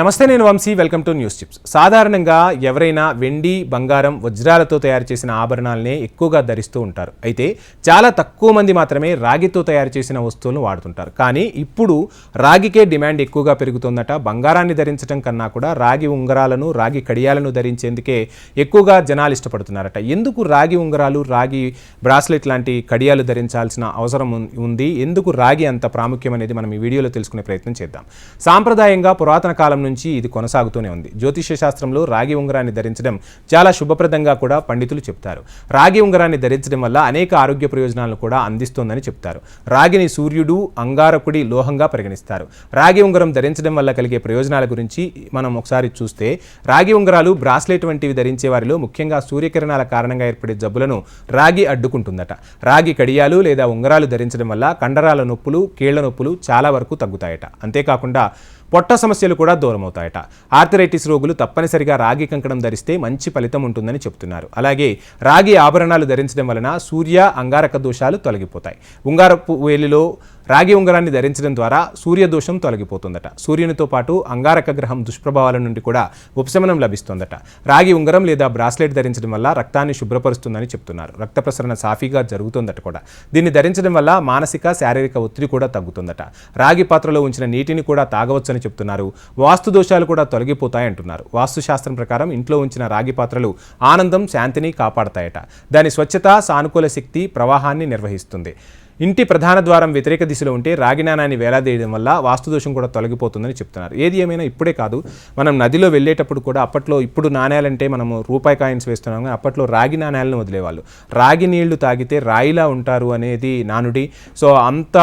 నమస్తే నేను Vamsi. Welcome to news chips. సాధారణంగా ఎవరైనా వెండి బంగారం వజ్రాలతో తయారు చేసిన ఆభరణాలనే ఎక్కువగా ధరిస్తూ ఉంటారు. అయితే చాలా తక్కువ మంది మాత్రమే రాగితో తయారు చేసిన వస్తువులను వాడుతుంటారు. కానీ ఇప్పుడు రాగికే డిమాండ్ ఎక్కువగా పెరుగుతుందట. బంగారాన్ని ధరించడం కన్నా కూడా రాగి ఉంగరాలను రాగి కడియాలను ధరించేందుకే ఎక్కువగా జనాలు ఇష్టపడుతున్నారట. ఎందుకు రాగి ఉంగరాలు రాగి బ్రాస్లెట్ లాంటి కడియాలు ధరించాల్సిన అవసరం ఉంది? ఎందుకు రాగి అంత ప్రాముఖ్యం అనేది మనం ఈ వీడియోలో తెలుసుకునే ప్రయత్నం చేద్దాం. సాంప్రదాయంగా పురాతన కాలం నుంచి ఇది కొనసాగుతూనే ఉంది. జ్యోతిష్య శాస్త్రంలో రాగి ఉంగరాన్ని ధరించడం చాలా శుభప్రదంగా కూడా పండితులు చెప్తారు. రాగి ఉంగరాన్ని ధరించడం వల్ల అనేక ఆరోగ్య ప్రయోజనాలను కూడా అందిస్తోందని చెప్తారు. రాగిని సూర్యుడు అంగారకుడి లోహంగా పరిగణిస్తారు. రాగి ఉంగరం ధరించడం వల్ల కలిగే ప్రయోజనాల గురించి మనం ఒకసారి చూస్తే రాగి ఉంగరాలు బ్రాస్లెట్ వంటివి ధరించే వారిలో ముఖ్యంగా సూర్యకిరణాల కారణంగా ఏర్పడే జబ్బులను రాగి అడ్డుకుంటుందట. రాగి కడియాలు లేదా ఉంగరాలు ధరించడం వల్ల కండరాల నొప్పులు కీళ్ళ నొప్పులు చాలా వరకు తగ్గుతాయట. అంతేకాకుండా పొట్ట సమస్యలు కూడా దూరమవుతాయట. ఆర్థరైటిస్ రోగులు తప్పనిసరిగా రాగి కంకణం ధరిస్తే మంచి ఫలితం ఉంటుందని చెప్తున్నారు. అలాగే రాగి ఆభరణాలు ధరించడం వలన సూర్య అంగారక దోషాలు తొలగిపోతాయి. ఉంగారపు వేలిలో రాగి ఉంగరాన్ని ధరించడం ద్వారా సూర్యదోషం తొలగిపోతుందట. సూర్యునితో పాటు అంగారక గ్రహం దుష్ప్రభావాల నుండి కూడా ఉపశమనం లభిస్తుందట. రాగి ఉంగరం లేదా బ్రాస్లెట్ ధరించడం వల్ల రక్తాన్ని శుభ్రపరుస్తుందని చెప్తున్నారు. రక్త ప్రసరణ సాఫీగా జరుగుతుందట కూడా. దీన్ని ధరించడం వల్ల మానసిక శారీరక ఒత్తిడి కూడా తగ్గుతుందట. రాగి పాత్రలో ఉంచిన నీటిని కూడా తాగవచ్చని చెప్తున్నారు. వాస్తు దోషాలు కూడా తొలగిపోతాయి అంటున్నారు. వాస్తు శాస్త్రం ప్రకారం ఇంట్లో ఉంచిన రాగి పాత్రలు ఆనందం శాంతిని కాపాడతాయట. దాని స్వచ్ఛత సానుకూల శక్తి ప్రవాహాన్ని నిర్వహిస్తుంది. ఇంటి ప్రధాన ద్వారం వ్యతిరేక దిశలో ఉంటే రాగి నాణాన్ని వేలాదేయడం వల్ల వాస్తు దోషం కూడా తొలగిపోతుందని చెప్తున్నారు. ఏది ఏమైనా ఇప్పుడే కాదు మనం నదిలో వెళ్ళేటప్పుడు కూడా అప్పట్లో ఇప్పుడు నాణ్యాలంటే మనము రూపాయి కాయిన్స్ వేస్తున్నాం కానీ అప్పట్లో రాగి నాణ్యాలను వదిలేవాళ్ళు. రాగి నీళ్ళు తాగితే రాయిలా ఉంటారు అనేది నానుడి. సో అంత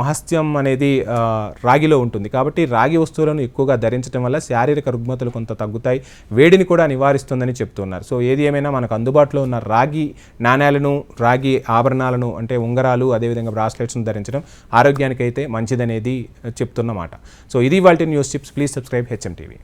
మహస్యం అనేది రాగిలో ఉంటుంది. కాబట్టి రాగి వస్తువులను ఎక్కువగా ధరించడం వల్ల శారీరక రుగ్మతలు కొంత తగ్గుతాయి. వేడిని కూడా నివారిస్తుందని చెప్తున్నారు. సో ఏది ఏమైనా మనకు అందుబాటులో ఉన్న రాగి నాణ్యాలను రాగి ఆభరణాలను అంటే ఉంగరాలు అదేవిధంగా బ్రాస్లెట్స్ను ధరించడం ఆరోగ్యానికి అయితే మంచిదనేది చెప్తున్నమాట సో ఇది వాళ్ళ news chips please subscribe HM TV.